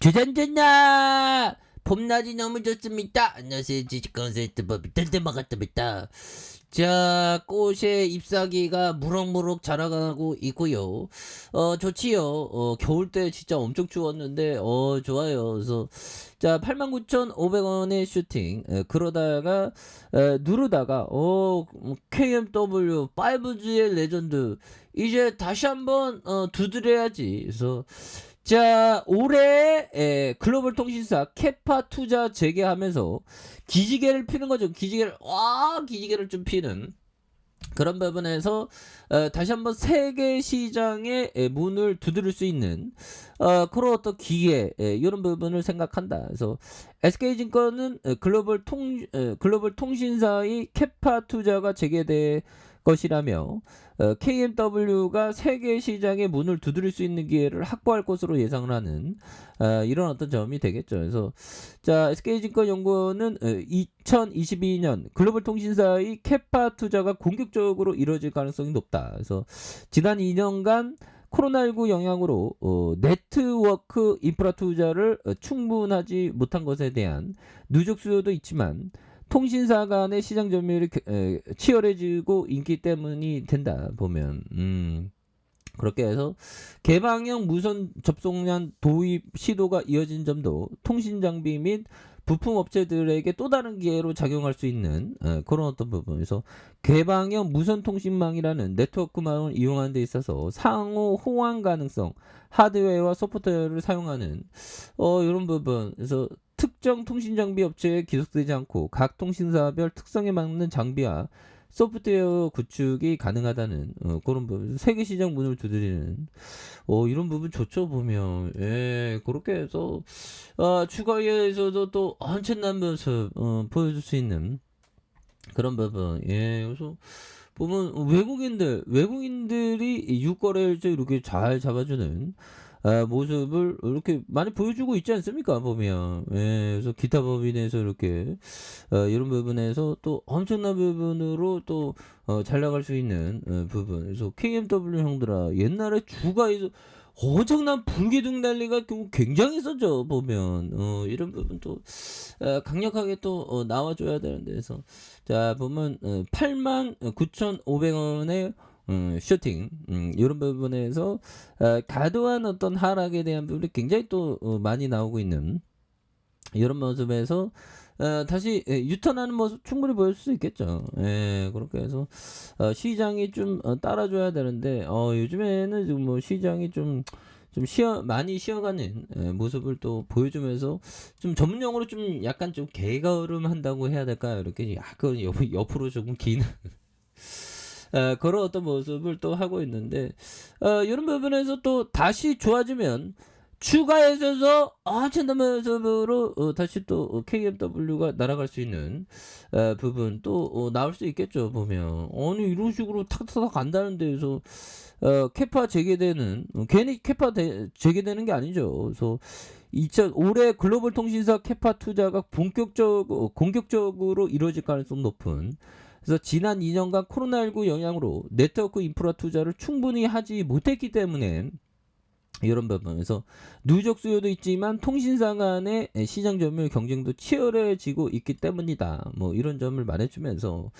주전전나 봄날이 너무 좋습니다. 안녕하세요. 지식 컨셉트 법이 같습니다. 자, 꽃의 잎사귀가 무럭무럭 자라가고 있고요. 어, 좋지요. 어, 겨울 때 진짜 엄청 추웠는데, 어, 좋아요. 그래서, 자, 89,500원의 슈팅. 에, 그러다가, 에, 누르다가, 어, KMW 5G의 레전드. 이제 다시 한번, 어, 두드려야지. 그래서, 자, 올해 에, 글로벌 통신사 캐파 투자 재개하면서 기지개를 피는 거죠. 기지개를 와 기지개를 좀 피는 그런 부분에서 어, 다시 한번 세계 시장의 에, 문을 두드릴 수 있는 어, 그런 어떤 기회 에, 이런 부분을 생각한다. 그래서 SK증권은 에, 글로벌 통 에, 글로벌 통신사의 캐파 투자가 재개될 것이라며 어, KMW가 세계 시장의 문을 두드릴 수 있는 기회를 확보할 것으로 예상을 하는 어, 이런 어떤 점이 되겠죠. 그래서 자 SK증권 연구원은 어, 2022년 글로벌 통신사의 캐파 투자가 공격적으로 이루어질 가능성이 높다. 그래서 지난 2년간 코로나19 영향으로 어, 네트워크 인프라 투자를 어, 충분하지 못한 것에 대한 누적 수요도 있지만 통신사 간의 시장 점유율이 치열해지고 인기 때문이 된다 보면. 음. 그렇게 해서 개방형 무선 접속량 도입 시도가 이어진 점도 통신 장비 및 부품 업체들에게 또 다른 기회로 작용할 수 있는 에, 그런 어떤 부분에서 개방형 무선 통신망이라는 네트워크망을 이용하는 데 있어서 상호 호환 가능성 하드웨어와 소프트웨어를 사용하는 어 이런 부분. 그래서 특정 통신 장비 업체에 기속되지 않고 각 통신사별 특성에 맞는 장비와 소프트웨어 구축이 가능하다는 어, 그런 부분 세계 시장 문을 두드리는 어, 이런 부분 좋죠 보면. 예 그렇게 해서 어, 추가에서도 또 엄청난 모습 어, 보여줄 수 있는 그런 부분. 예 그래서 보면 외국인들 외국인들이 유거래를 이렇게 잘 잡아주는 아, 모습을 이렇게 많이 보여주고 있지 않습니까? 보면. 예, 그래서 기타 법인에서 이렇게 어, 이런 부분에서 또 엄청난 부분으로 또 어, 잘 나갈 수 있는 어, 부분. 그래서 KMW 형들아 옛날에 주가에서 엄청난 불기둥 난리가 좀 굉장했었죠 보면. 어, 이런 부분 또 어, 강력하게 또 어, 나와줘야 되는데 그래서. 자 보면 어, 8만 9,500원의 음, 슈팅 음, 이런 부분에서 어, 과도한 어떤 하락에 대한 부분이 굉장히 또 어, 많이 나오고 있는 이런 모습에서 어, 다시 예, 유턴하는 모습 충분히 보일 수 있겠죠. 예, 그렇게 해서 어, 시장이 좀 어, 따라줘야 되는데 어, 요즘에는 지금 뭐 시장이 좀좀 쉬어 많이 쉬어가는 예, 모습을 또 보여주면서 좀 전문용어로 좀 약간 좀 개걸음 한다고 해야 될까요? 이렇게 약간 옆, 옆으로 조금 긴 어, 그런 어떤 모습을 또 하고 있는데 어, 이런 부분에서 또 다시 좋아지면 추가해서 엄청난 모습으로 어, 다시 또 KMW가 날아갈 수 있는 어, 부분 또 어, 나올 수 있겠죠 보면. 아니 이런 식으로 탁탁 간다는 데에서 어, 캐파 재개되는 어, 괜히 캐파 대, 재개되는 게 아니죠. 그래서 2000 올해 글로벌 통신사 캐파 투자가 본격적 어, 공격적으로 이루어질 가능성 높은 그래서 지난 2년간 코로나19 영향으로 네트워크 인프라 투자를 충분히 하지 못했기 때문에 이런 부분에서 누적 수요도 있지만 통신사 간의 시장 점유율 경쟁도 치열해지고 있기 때문이다. 뭐 이런 점을 말해주면서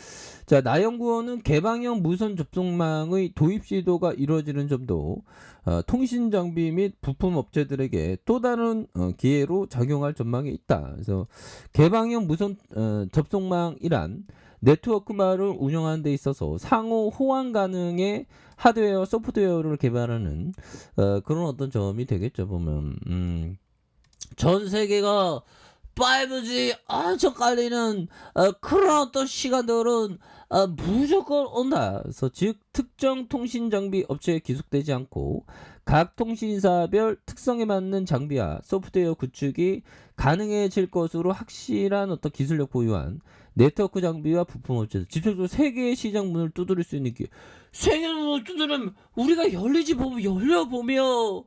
자 나연구원은 개방형 무선 접속망의 도입 시도가 이루어지는 점도 어, 통신 장비 및 부품 업체들에게 또 다른 어, 기회로 작용할 전망이 있다. 그래서 개방형 무선 어, 접속망이란 네트워크망을 운영하는 데 있어서 상호 호환 가능의 하드웨어, 소프트웨어를 개발하는 어, 그런 어떤 점이 되겠죠 보면 음. 전 세계가 5G 엄청 깔리는 어, 그런 어떤 시간들은 어, 무조건 온다. 그래서 즉 특정 통신 장비 업체에 기속되지 않고 각 통신사별 특성에 맞는 장비와 소프트웨어 구축이 가능해질 것으로 확실한 어떤 기술력 보유한 네트워크 장비와 부품 업체들 직접적으로 세계의 시장 문을 두드릴 수 있는 기회. 세계 문을 두드리면 우리가 열리지 보면 열려 보면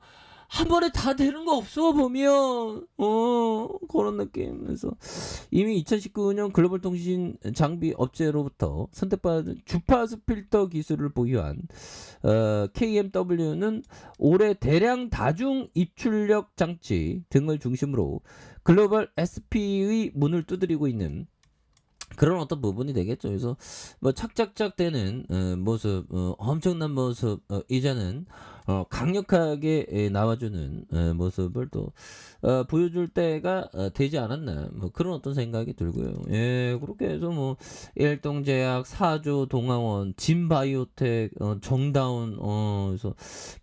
한 번에 다 되는 거 없어 보면 어 그런 느낌 그래서 이미 2019년 글로벌 통신 장비 업체로부터 선택받은 주파수 필터 기술을 보유한 어, KMW는 올해 대량 다중 입출력 장치 등을 중심으로 글로벌 SP의 문을 두드리고 있는 그런 어떤 부분이 되겠죠. 그래서 뭐 착착착 되는 어, 모습, 어, 엄청난 모습, 어, 이제는 어, 강력하게 에, 나와주는 어, 모습을 또 어, 보여줄 때가 어, 되지 않았나 뭐 그런 어떤 생각이 들고요. 예, 그렇게 해서 뭐 일동제약, 사조, 동아원, 진바이오텍, 어, 정다운, 어, 그래서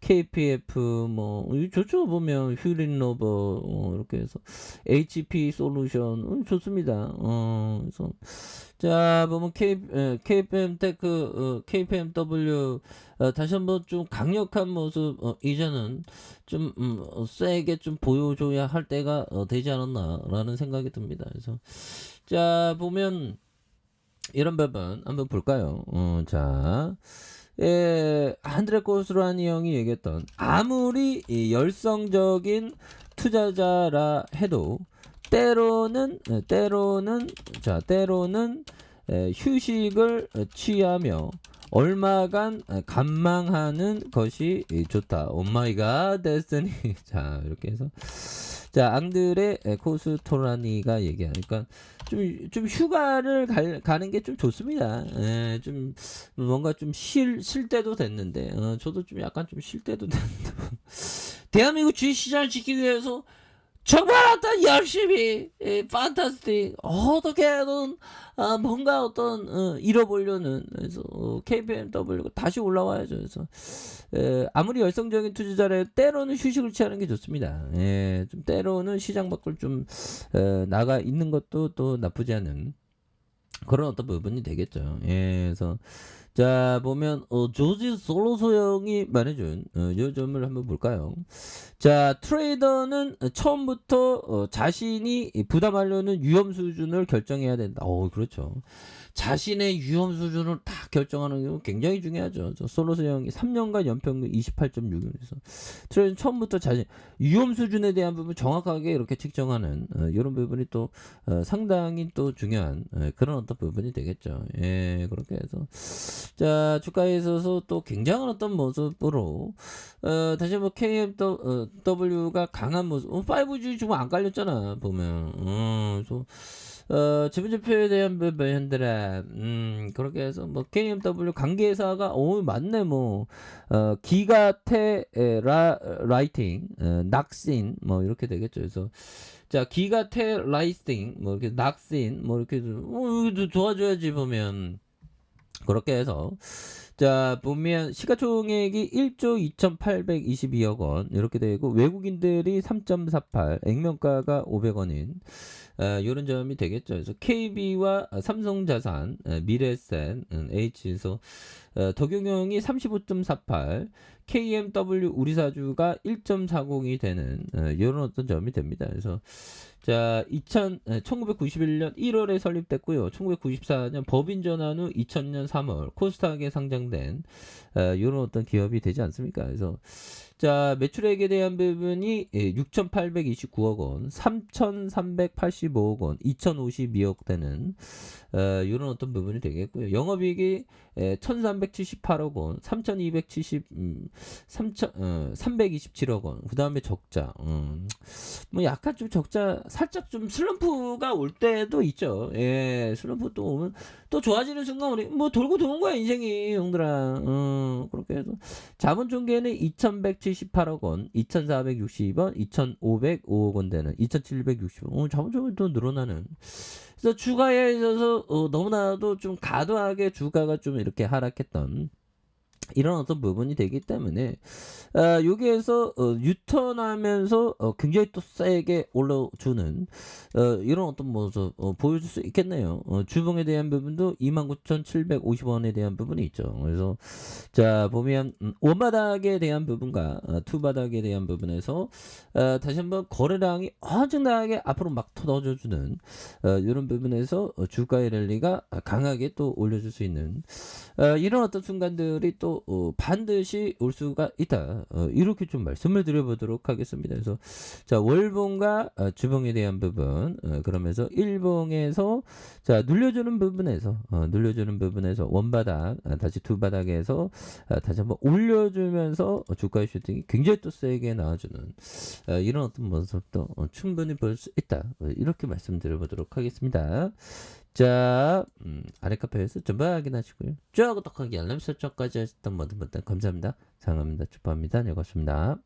KPF 뭐 이- 저쪽 보면 휴린로버 어, 이렇게 해서 HP 솔루션 음, 좋습니다. 어, 그래서 자 보면 K 에, KPM 테크 어, KPMW 어, 다시 한번 좀 강력한 모습 어, 이제는 좀 음, 어, 세게 좀 보여줘야 할 때가 어, 되지 않았나라는 생각이 듭니다. 그래서 자 보면 이런 부분 한번 볼까요? 어, 자. 예, 한드레 코스라니 형이 얘기했던 아무리 이 열성적인 투자자라 해도 때로는 에, 때로는 자 때로는 에, 휴식을 어, 취하며 얼마간 에, 감망하는 것이 이, 좋다. 오마이갓 데스니 자 이렇게 해서 자 앙드레 에, 코스토라니가 얘기하니까 좀, 좀 휴가를 갈, 가는 게 좀 좋습니다. 예, 좀 뭔가 좀 쉴, 쉴 때도 됐는데 어, 저도 좀 약간 좀 쉴 때도 됐는데 대한민국 주식 시장을 지키기 위해서 정말 어떤 열심히 예, 판타스틱 어떻게든 아, 뭔가 어떤 어, 잃어보려는 그래서 어, KPMW 가 다시 올라와야죠. 그래서 에, 아무리 열성적인 투자자래 때로는 휴식을 취하는 게 좋습니다. 예, 좀 때로는 시장 밖을 좀 어, 나가 있는 것도 또 나쁘지 않은 그런 어떤 부분이 되겠죠. 예, 그래서 자 보면 어, 조지 솔로소 형이 말해준 어, 요 점을 한번 볼까요? 자 트레이더는 처음부터 어, 자신이 부담하려는 위험 수준을 결정해야 된다. 어 그렇죠. 자신의 위험 수준을 다 결정하는 게 굉장히 중요하죠. 저 솔로스 형이 3년간 연평균 28.6에서 트레이더 처음부터 자신 위험 수준에 대한 부분 정확하게 이렇게 측정하는 어, 이런 부분이 또 어, 상당히 또 중요한 어, 그런 어떤 부분이 되겠죠. 예, 그렇게 해서 자 주가에 있어서 또 굉장한 어떤 모습으로 어, 다시 한번 KMW가 강한 모습. 어, 5G 지금 안 깔렸잖아 보면. 어, 그래서 어, 지분지표에 대한 현들아, 음, 그렇게 해서, 뭐, KMW 관계사가, 오, 맞네, 뭐, 어, 기가테, 에, 라, 라이팅, 어, 낙신, 뭐, 이렇게 되겠죠. 그래서, 자, 기가테 라이팅, 뭐, 이렇게 낙신, 뭐, 이렇게, 좀, 어, 이거 도와줘야지, 보면. 그렇게 해서, 자, 보면 시가총액이 1조 2,822억 원 이렇게 되고 외국인들이 3.48, 액면가가 500원인 어, 이런 점이 되겠죠. 그래서 KB와 삼성자산, 어, 미래센, 음, H에서 어, 덕용형이 35.48, KMW 우리사주가 1.40이 되는 어, 이런 어떤 점이 됩니다. 그래서 자, 2000, 1991년 1월에 설립됐고요. 1994년 법인 전환 후 2000년 3월 코스닥에 상장된 어, 이런 어떤 기업이 되지 않습니까? 그래서 자, 매출액에 대한 부분이 6,829억 원, 3,385억 원, 2,052억 되는 어, 이런 어떤 부분이 되겠고요. 영업이익이 1,378억 원, 3,270, 음, 3,000, 어, 327억 원. 그 다음에 적자. 음, 뭐 약간 좀 적자, 살짝 좀 슬럼프가 올 때도 있죠. 예, 슬럼프 또 오면 또 좋아지는 순간 우리 뭐 돌고 도는 거야 인생이 형들아. 음, 그렇게 해서 자본 총계는 2,178억 원, 2,460원, 2,505억 원 되는 2,760원. 어, 총계 또 늘어나는. 그래서 주가에 있어서 어, 너무나도 좀 과도하게 주가가 좀 이렇게 하락했던 이런 어떤 부분이 되기 때문에 어, 여기에서 어, 유턴하면서 어, 굉장히 또 세게 올라주는 어, 이런 어떤 모습 어, 보여줄 수 있겠네요. 어, 주봉에 대한 부분도 29,750원에 대한 부분이 있죠. 그래서 자 보면 음, 원바닥에 대한 부분과 어, 투바닥에 대한 부분에서 어, 다시 한번 거래량이 엄청나게 앞으로 막 터져주는 어, 이런 부분에서 어, 주가의 랠리가 강하게 또 올려줄 수 있는 어, 이런 어떤 순간들이 또또 어, 반드시 올 수가 있다. 어, 이렇게 좀 말씀을 드려보도록 하겠습니다. 그래서 자 월봉과 어, 주봉에 대한 부분 어, 그러면서 일봉에서 자 눌려주는 부분에서 어, 눌려주는 부분에서 원바닥 아, 다시 두 바닥에서 아, 다시 한번 올려주면서 어, 주가의 슈팅이 굉장히 또 세게 나와주는 어, 이런 어떤 모습도 어, 충분히 볼 수 있다. 어, 이렇게 말씀드려보도록 하겠습니다. 자, 음, 아래 카페에서 전부 확인하시고요. 쭉 구독하기 알람 설정까지 하셨던 모든 분들 감사합니다. 사랑합니다. 축복합니다. 네, 고맙습니다.